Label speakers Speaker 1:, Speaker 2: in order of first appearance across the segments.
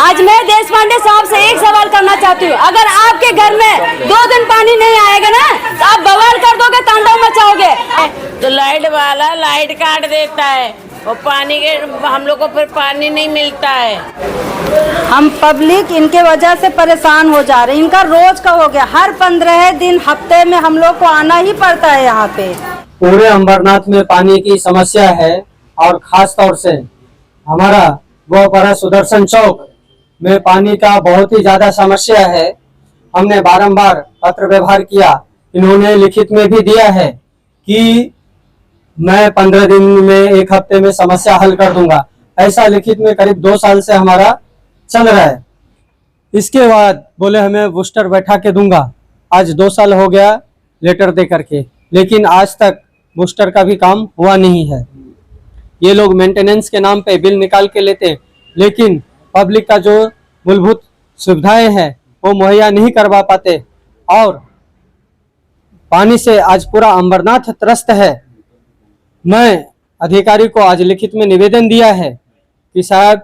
Speaker 1: आज मैं देश पांडे साहब से एक सवाल करना चाहती हूँ। अगर आपके घर में दो दिन पानी नहीं आएगा ना तो आप बवाल कर दोगे तांडव मचाओगे?
Speaker 2: तो लाइट वाला लाइट काट देता है। और पानी के हम लोग को फिर पानी नहीं मिलता है।
Speaker 3: हम पब्लिक इनके वजह से परेशान हो जा रहे हैं। इनका रोज का हो गया। हर पंद्रह दिन हफ़्ते में हम लोग को आना ही पड़ता है यहाँ पे।
Speaker 4: पूरे अंबरनाथ में पानी की समस्या है और खास तौर से हमारा वो बड़ा सुदर्शन चौक में पानी का बहुत ही ज़्यादा समस्या है। हमने बारंबार पत्र व्यवहार किया, इन्होंने लिखित में भी दिया है कि मैं पंद्रह दिन में, एक हफ़्ते में समस्या हल कर दूँगा। ऐसा लिखित में करीब दो साल से हमारा चल रहा है। इसके बाद बोले, हमें बूस्टर बैठा के दूँगा। आज दो साल हो गया लेटर दे करके लेकिन आज तक बूस्टर का भी काम हुआ नहीं है। ये लोग मेंटेनेंस के नाम पे बिल निकाल के लेते हैं, लेकिन पब्लिक का जो मूलभूत सुविधाएँ हैं, वो मुहैया नहीं करवा पाते। और पानी से आज पूरा अंबरनाथ त्रस्त है। मैं अधिकारी को आज लिखित में निवेदन दिया है कि साहब,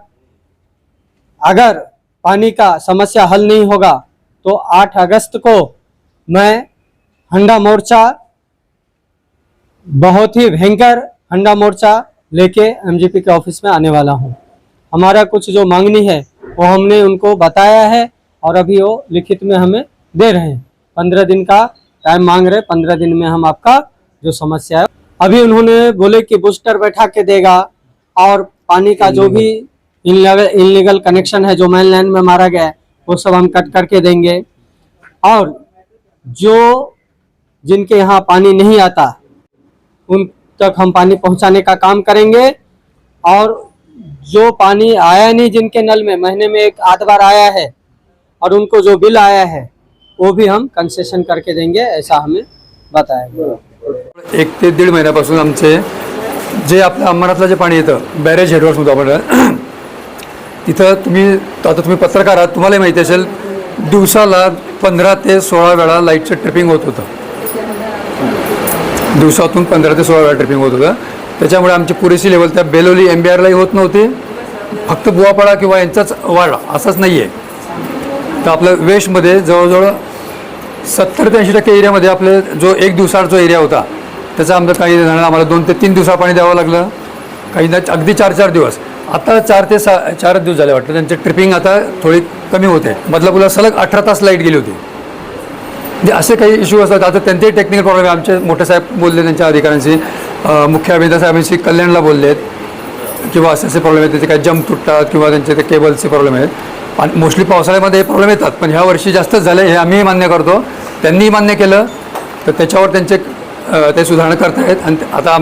Speaker 4: अगर पानी का समस्या हल नहीं होगा तो 8 अगस्त को मैं हंडा मोर्चा बहुत ही भयंकर हंडा मोर्चा लेके एमजीपी के ऑफ़िस में आने वाला हूँ। हमारा कुछ जो मांगनी है, वो हमने उनको बताया है और अभी वो लिखित में हमें दे रहे हैं। पंद्रह दिन का टाइम मांग रहे पंद्रह दिन में हम आपका जो समस्या है, अभी उन्होंने बोले कि बूस्टर बैठा के देगा और पानी का जो भी इनलीगल कनेक्शन है, जो मेन लाइन में मारा गया है, वो सब हम कट करके देंगे। और जो जिनके यहाँ पानी नहीं आता उन तक हम पानी पहुंचाने का काम करेंगे। और जो पानी आया नहीं जिनके नल में महीने में एक आध बार आया है और उनको जो बिल आया है वो भी हम कंसेशन करके देंगे ऐसा हमें बताया गया।
Speaker 5: एक ते दीड महिन्यापासून आमचे जे आपलं अंबरातलं जे पाणी येतं बॅरेज हेडवर्क्स म्हणतो आपण तिथं तुम्ही आता तुम्ही पत्रकार आहात तुम्हालाही माहिती असेल दिवसाला पंधरा ते सोळा वेळा लाईटचं ट्रिपिंग होत होतं. दिवसातून पंधरा ते सोळा वेळा ट्रिपिंग होत होतं. त्याच्यामुळे आमची पुरेशी लेवल त्या बेलोली एम बी आरलाही होत नव्हती. फक्त बुवापाडा किंवा यांचाच वाढ असाच नाही आहे तर आपलं वेस्टमध्ये जवळजवळ सत्तर ते ऐंशी टक्के एरियामध्ये आपले जो एक दिवसाचा जो एरिया होता त्याचा आमचं काही जणांना आम्हाला दोन ते तीन दिवसा पाणी द्यावं लागलं. काहींना अगदी चार चार दिवस. आता चार ते सा चारच दिवस झाले वाटतं. त्यांचे ट्रिपिंग आता थोडी कमी होते. बदलापूरला सलग अठरा तास लाइट गेली होती. म्हणजे असे काही इश्यू असतात आता त्यांचेही टेक्निकल प्रॉब्लेम आहे. आमचे मोठे साहेब बोलले त्यांच्या अधिकाऱ्यांशी. मुख्य अभिनेता साहेबांशी कल्याणला आहेत किंवा असे असे प्रॉब्लेम आहेत त्याचे काही जम्प तुटतात किंवा त्यांचे ते केबलचे प्रॉब्लेम आहेत. आणि मोस्टली पावसाळ्यामध्ये हे प्रॉब्लेम येतात. पण ह्या वर्षी जास्तच झाले हे आम्हीही मान्य करतो. त्यांनीही मान्य केलं. तर त्याच्यावर त्यांचे ते सुधारणा करतायत. आणि आता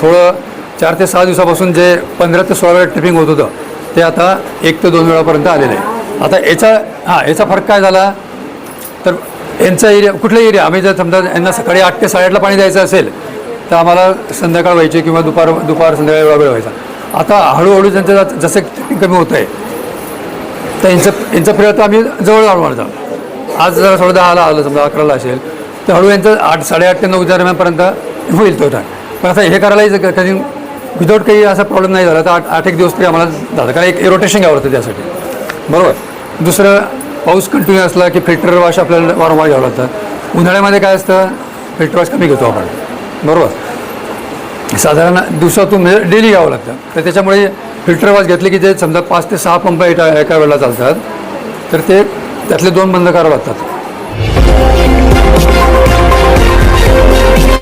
Speaker 5: थोडं चार ते सहा दिवसापासून जे पंधरा ते सोळा वेळा ट्रिपिंग होत होतं ते आता एक ते दोन वेळापर्यंत आलेलं आहे. आता याचा हां याचा फरक काय झाला? तर यांचा एरिया कुठला एरिया? आम्ही जर समजा यांना सकाळी आठ ते साडेआठला पाणी द्यायचं असेल तर आम्हाला संध्याकाळ व्हायची किंवा दुपार दुपार संध्याकाळ एवढा वेळ व्हायचा. आता हळूहळू त्यांचं जसं कमी होतं आहे तर यांचं यांचा प्रयत्न आम्ही जवळ आणू आणतो आज जरा थोडं दहाला आलं समजा अकराला असेल तर हळू यांचं आठ साडेआठ ते नऊ दरम्यानपर्यंत होईल तो टाईम पण आता हे करायलाही कधी विदाऊट काही असा प्रॉब्लेम नाही झाला. तर आठ आठ एक दिवस तरी आम्हाला झालं. कारण एक रोटेशन घ्यावं लागतं त्यासाठी. बरोबर? दुसरं पाऊस कंटिन्यू असला की फिल्टर वॉश आपल्याला वारंवार घ्यावं लागतं. उन्हाळ्यामध्ये काय असतं? फिल्टर वॉश कमी घेतो आपण. बरोबर? साधारण दिवसातून म्हणजे डेली घ्यावं लागतं. तर त्याच्यामुळे फिल्टर वॉश घेतले की ते समजा पाच ते सहा पंप एका एका वेळेला चालतात तर ते त्यातले दोन बंद करावं लागतात.